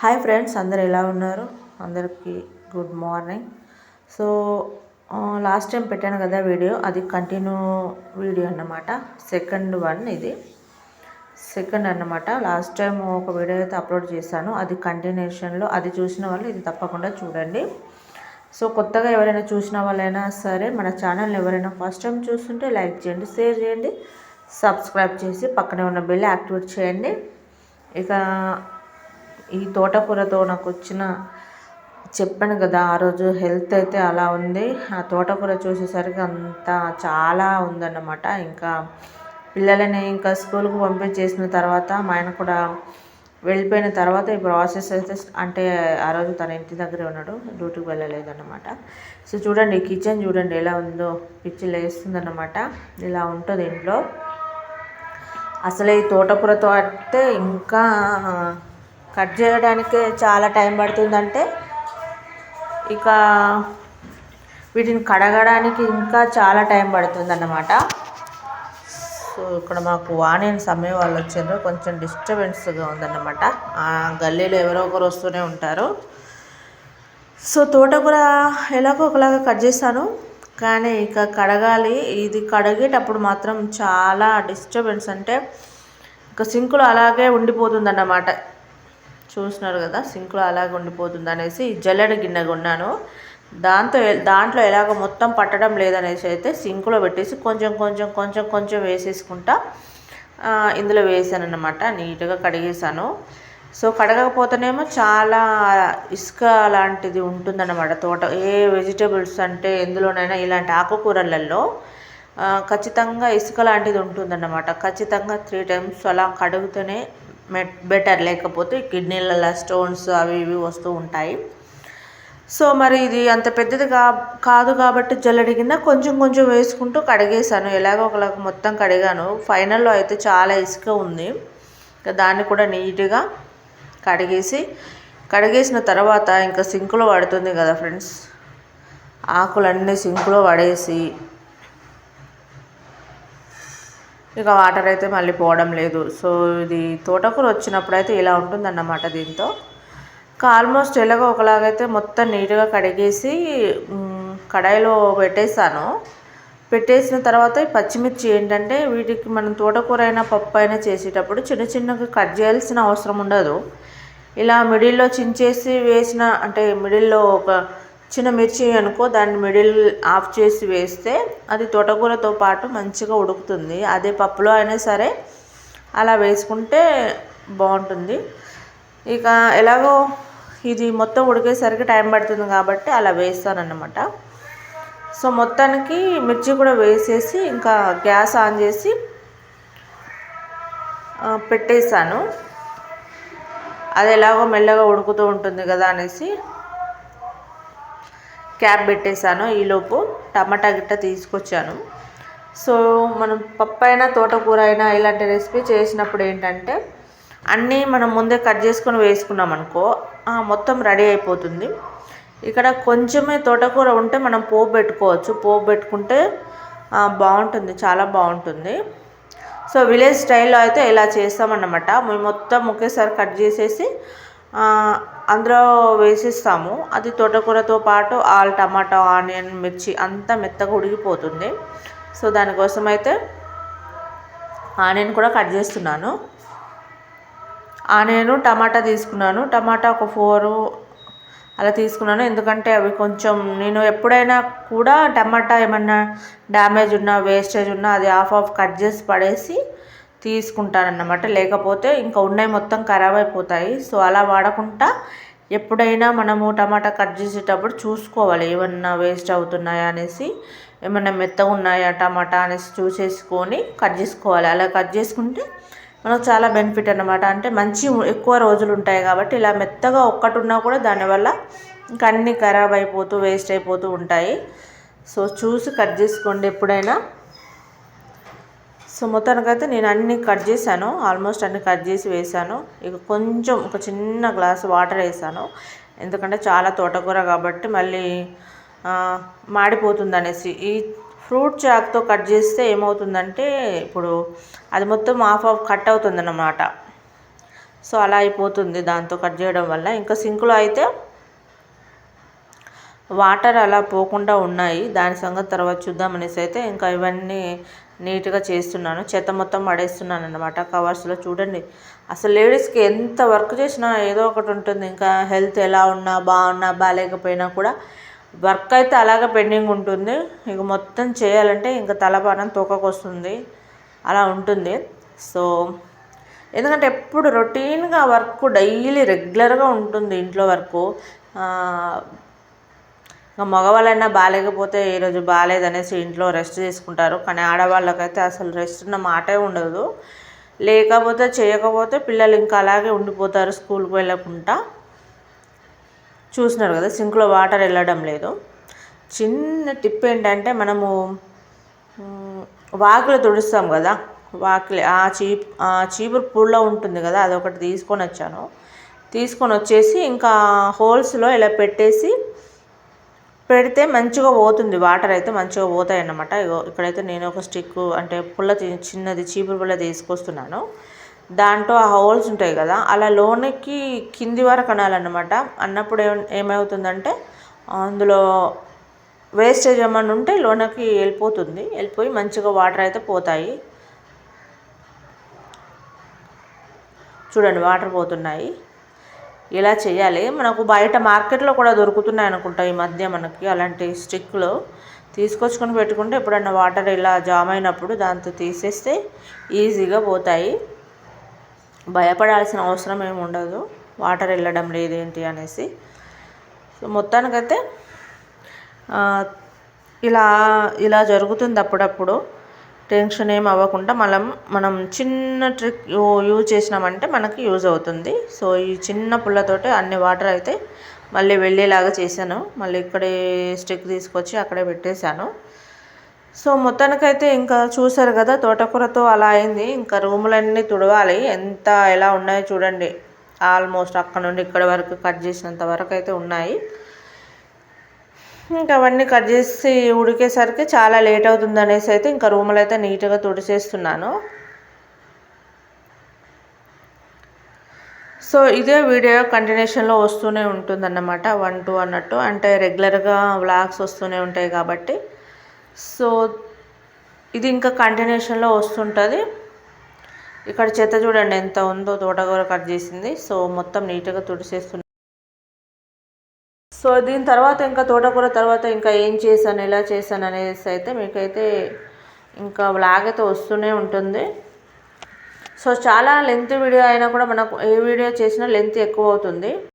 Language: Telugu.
హాయ్ ఫ్రెండ్స్ అందరు ఎలా ఉన్నారు? అందరికీ good morning. So last time పెట్టాను కదా వీడియో అది కంటిన్యూ వీడియో అన్నమాట. సెకండ్ వన్ ఇది. సెకండ్ అన్నమాట. లాస్ట్ టైం ఒక వీడియో అయితే అప్లోడ్ చేశాను. అది కంటిన్యూషన్లో అది చూసిన వాళ్ళు ఇది తప్పకుండా చూడండి. సో కొత్తగా ఎవరైనా చూసిన వాళ్ళైనా సరే మన ఛానల్ ఎవరైనా ఫస్ట్ టైం చూస్తుంటే లైక్ చేయండి షేర్ చేయండి సబ్స్క్రైబ్ చేసి పక్కనే ఉన్న బెల్ యాక్టివేట్ చేయండి. ఇక ఈ తోటకూరతో నాకు వచ్చిన చెప్పాను కదా ఆ రోజు హెల్త్ అయితే అలా ఉంది. ఆ తోటకూర చూసేసరికి అంతా చాలా ఉందన్నమాట. ఇంకా పిల్లలని ఇంకా స్కూల్కి పంపించేసిన తర్వాత మా ఆయన కూడా వెళ్ళిపోయిన తర్వాత ఈ ప్రాసెస్ అయితే అంటే ఆ రోజు తన ఇంటి దగ్గరే ఉన్నాడు డ్యూటీకి వెళ్ళలేదన్నమాట. సో చూడండి కిచెన్ చూడండి ఎలా ఉందో పిచ్చి లేస్తుందన్నమాట. ఇలా ఉంటుంది ఇంట్లో. అసలు ఈ తోటకూరతో అయితే ఇంకా కట్ చేయడానికి చాలా టైం పడుతుందంటే ఇక వీటిని కడగడానికి ఇంకా చాలా టైం పడుతుందన్నమాట. సో ఇక్కడ మాకు వాణిని సమయం వాళ్ళు వచ్చారు. కొంచెం డిస్టర్బెన్స్గా ఉందన్నమాట. ఆ గల్లీలో ఎవరో ఒకరు వస్తూనే ఉంటారు. సో తోటకూర ఎలాగో ఒకలాగా కట్ చేస్తాను కానీ ఇక కడగాలి. ఇది కడిగేటప్పుడు మాత్రం చాలా డిస్టర్బెన్స్ అంటే ఇక సింకులో అలాగే ఉండిపోతుందన్నమాట. చూస్తున్నారు కదా సింక్లో అలాగ ఉండిపోతుంది అనేసి జల్లెడ గిన్నె కొన్నాను. దాంతో దాంట్లో ఎలాగ మొత్తం పట్టడం లేదనేసి అయితే సింక్లో పెట్టేసి కొంచెం కొంచెం కొంచెం కొంచెం వేసేసుకుంటా ఇందులో వేసాను అనమాట నీట్గా కడిగేసాను సో కడగకపోతేనేమో చాలా ఇసుక లాంటిది ఉంటుందన్నమాట తోట. ఏ వెజిటేబుల్స్ అంటే ఎందులోనైనా ఇలాంటి ఆకుకూరలలో ఖచ్చితంగా ఇసుక లాంటిది ఉంటుందన్నమాట. ఖచ్చితంగా త్రీ టైమ్స్ అలా కడుగుతూనే బెటర్. లేకపోతే కిడ్నీలలో స్టోన్స్ అవి ఇవి వస్తూ ఉంటాయి. సో మరి ఇది అంత పెద్దది కా కాదు కాబట్టి జల్లడి కింద కొంచెం కొంచెం వేసుకుంటూ కడిగేసాను ఎలాగో ఒకలాగా మొత్తం కడిగాను. ఫైనల్లో అయితే చాలా ఇసుక ఉంది. దాన్ని కూడా నీట్గా కడిగేసి కడిగేసిన తర్వాత ఇంకా సింకులో పడుతుంది కదా ఫ్రెండ్స్. ఆకులన్నీ సింకులో పడేసి ఇక వాటర్ అయితే మళ్ళీ పోవడం లేదు. సో ఇది తోటకూర వచ్చినప్పుడు అయితే ఇలా ఉంటుందన్నమాట దీంతో. ఇంకా ఆల్మోస్ట్ ఎలాగో ఒకలాగైతే మొత్తం నీట్గా కడిగేసి కడాయిలో పెట్టేసాను పెట్టేసిన తర్వాత పచ్చిమిర్చి ఏంటంటే వీటికి మనం తోటకూర అయినా పప్పు అయినా చేసేటప్పుడు చిన్న చిన్నగా కట్ చేయాల్సిన అవసరం ఉండదు. ఇలా మిడిల్లో చించేసి వేసిన అంటే మిడిల్లో ఒక చిన్న మిర్చి అనుకో దాన్ని మిడిల్ ఆఫ్ చేసి వేస్తే అది తోటకూరతో పాటు మంచిగా ఉడుకుతుంది. అదే పప్పులో అయినా సరే అలా వేసుకుంటే బాగుంటుంది. ఇక ఎలాగో ఇది మొత్తం ఉడికేసరికి టైం పడుతుంది కాబట్టి అలా వేస్తానన్నమాట. సో మొత్తానికి మిర్చి కూడా వేసేసి ఇంకా గ్యాస్ ఆన్ చేసి పెట్టేశాను. అది ఎలాగో మెల్లగా ఉడుకుతూ ఉంటుంది కదా అనేసి క్యాప్ పెట్టేశాను. ఈలోపు టమాటా గిట్ట తీసుకొచ్చాను. సో మనం పప్పు అయినా తోటకూర అయినా ఇలాంటి రెసిపీ చేసినప్పుడు ఏంటంటే అన్నీ మనం ముందే కట్ చేసుకొని వేసుకున్నాం అనుకో మొత్తం రెడీ అయిపోతుంది. ఇక్కడ కొంచెమే తోటకూర ఉంటే మనం పోపు పెట్టుకోవచ్చు. పోపు పెట్టుకుంటే బాగుంటుంది. చాలా బాగుంటుంది. సో విలేజ్ స్టైల్లో అయితే ఇలా చేస్తామన్నమాట. మేము మొత్తం ఒకేసారి కట్ చేసేసి అందులో వేసిస్తాము. అది తోటకూరతో పాటు ఆల్ టమాటా ఆనియన్ మిర్చి అంతా మెత్తగా ఉడికిపోతుంది. సో దానికోసం అయితే ఆనియన్ కూడా కట్ చేస్తున్నాను. ఆనియన్ టమాటా తీసుకున్నాను. టమాటా ఒక ఫోరు అలా తీసుకున్నాను. ఎందుకంటే అవి కొంచెం నేను ఎప్పుడైనా కూడా టమాటా ఏమన్నా డ్యామేజ్ ఉన్నా వేస్టేజ్ ఉన్నా అది ఆఫ్ ఆఫ్ కట్ చేసి పడేసి తీసుకుంటారన్నమాట. లేకపోతే ఇంకా ఉన్నాయి మొత్తం ఖరాబ్ అయిపోతాయి. సో అలా వాడకుండా ఎప్పుడైనా మనము టమాటా కట్ చేసేటప్పుడు చూసుకోవాలి. ఏమన్నా వేస్ట్ అవుతున్నాయా అనేసి ఏమన్నా మెత్తగా ఉన్నాయా టమాటా అనేసి చూసేసుకొని కట్ చేసుకోవాలి. అలా కట్ చేసుకుంటే మనకు చాలా బెనిఫిట్ అనమాట అంటే మంచి ఎక్కువ రోజులు ఉంటాయి కాబట్టి ఇలా మెత్తగా ఒక్కటి ఉన్నా కూడా దానివల్ల ఇంకా అన్నీ ఖరాబ్ అయిపోతూ వేస్ట్ అయిపోతూ ఉంటాయి. సో చూసి కట్ చేసుకోండి ఎప్పుడైనా. సో మొత్తానికి అయితే నేను అన్ని కట్ చేశాను. ఆల్మోస్ట్ అన్ని కట్ చేసి వేసాను ఇక కొంచెం ఒక చిన్న గ్లాస్ వాటర్ వేసాను ఎందుకంటే చాలా తోటకూర కాబట్టి మళ్ళీ మాడిపోతుంది అనేసి ఈ ఫ్రూట్ చాక్తో కట్ చేస్తే ఏమవుతుందంటే ఇప్పుడు అది మొత్తం ఆఫ్ ఆఫ్ కట్ అవుతుంది అన్నమాట సో అలా అయిపోతుంది దాంతో కట్ చేయడం వల్ల. ఇంకా సింక్లో అయితే వాటర్ అలా పోకుండా ఉన్నాయి. దాని సంగతి తర్వాత చూద్దాం అనేసి అయితే ఇంకా ఇవన్నీ నీట్గా చేస్తున్నాను. చెత్త మొత్తం పడేస్తున్నాను అనమాట కవర్స్లో చూడండి అసలు లేడీస్కి ఎంత వర్క్ చేసినా ఏదో ఒకటి ఉంటుంది. ఇంకా హెల్త్ ఎలా ఉన్నా బాగున్నా బాగాలేకపోయినా కూడా వర్క్ అయితే అలాగే పెండింగ్ ఉంటుంది. ఇక మొత్తం చేయాలంటే ఇంకా తలపానం తోకకొస్తుంది. అలా ఉంటుంది. సో ఎందుకంటే ఎప్పుడు రొటీన్గా వర్క్ డైలీ రెగ్యులర్గా ఉంటుంది ఇంట్లో వర్క్. ఇంకా మగవాళ్ళైనా బాగాలేకపోతే ఈరోజు బాగాలేదనేసి ఇంట్లో రెస్ట్ తీసుకుంటారు. కానీ ఆడవాళ్ళకైతే అసలు రెస్ట్ ఉన్న మాటే ఉండదు. లేకపోతే చేయకపోతే పిల్లలు ఇంకా అలాగే ఉండిపోతారు స్కూల్కి వెళ్ళకుండా. చూసినారు కదా సింక్లో వాటర్ వెళ్ళడం లేదు. చిన్న టిప్ ఏంటంటే మనము వాకులు తుడుస్తాం కదా. వాకిలి ఆ చీప్ ఆ చీపురు పూల్లో ఉంటుంది కదా అదొకటి తీసుకొని వచ్చాను. తీసుకొని వచ్చేసి ఇంకా హోల్స్లో ఇలా పెట్టేసి పెడితే మంచిగా పోతుంది వాటర్ అయితే మంచిగా పోతాయి అన్నమాట ఇగో ఇక్కడైతే నేను ఒక స్టిక్ అంటే పుల్ల చిన్నది చీపురు పుల్ల తీసుకొస్తున్నాను. దాంట్లో ఆ హోల్స్ ఉంటాయి కదా అలా లోనికి కింది వరకు అనాలన్నమాట అన్నప్పుడు ఏం ఏమవుతుందంటే అందులో వేస్టేజ్ ఏమన్నా ఉంటే లోనకి వెళ్ళిపోతుంది. వెళ్ళిపోయి మంచిగా వాటర్ అయితే పోతాయి. చూడండి వాటర్ పోతున్నాయి. ఇలా చేయాలి. మనకు బయట మార్కెట్లో కూడా దొరుకుతున్నాయి అనుకుంటా ఈ మధ్య మనకి అలాంటి స్టిక్లు. తీసుకొచ్చుకొని పెట్టుకుంటే ఎప్పుడన్నా వాటర్ ఇలా జామ్ అయినప్పుడు దాంతో తీసేస్తే ఈజీగా పోతాయి. భయపడాల్సిన అవసరం ఏమి ఉండదు. వాటర్ వెళ్ళడం లేదేంటి అనేసి. సో మొత్తానికైతే ఇలా ఇలా జరుగుతుంది అప్పుడప్పుడు. టెన్షన్ ఏం అవ్వకుండా మనం మనం చిన్న ట్రిక్ యూజ్ చేసినామంటే మనకి యూజ్ అవుతుంది. సో ఈ చిన్న పుల్లతోటి అన్ని వాటర్ అయితే మళ్ళీ వెళ్ళేలాగా చేశాను. మళ్ళీ ఇక్కడే స్టిక్ తీసుకొచ్చి అక్కడే పెట్టేశాను. సో మొత్తానికైతే ఇంకా చూసారు కదా తోటకూరతో అలా అయింది. ఇంకా రూములన్నీ తుడవాలి. ఎంత ఎలా ఉన్నాయో చూడండి. ఆల్మోస్ట్ అక్కడ నుండి ఇక్కడ వరకు కట్ చేసినంత వరకు అయితే ఉన్నాయి. ఇంకా అవన్నీ కట్ చేసి ఉడికేసరికి చాలా లేట్ అవుతుంది అనేసి అయితే ఇంకా రూములు అయితే నీట్గా తుడిచేస్తున్నాను సో ఇదే వీడియో కంటిన్యూషన్లో వస్తూనే ఉంటుందన్నమాట వన్ టూ అన్నట్టు. అంటే రెగ్యులర్గా వ్లాగ్స్ వస్తూనే ఉంటాయి కాబట్టి. సో ఇది ఇంకా కంటిన్యూషన్లో వస్తుంటుంది. ఇక్కడ చెత్త చూడండి ఎంత ఉందో తోటకూర కట్ చేసింది. సో మొత్తం నీట్గా తుడిసేస్తుంది సో దీని తర్వాత ఇంకా తోటకూర తర్వాత ఇంకా ఏం చేశాను ఎలా చేశాను అనేసి అయితే మీకైతే ఇంకా వ్లాగ్ అయితే వస్తూనే ఉంటుంది. సో చాలా లెంత్ వీడియో అయినా కూడా మనకు ఏ వీడియో చేసినా లెంత్ ఎక్కువ అవుతుంది.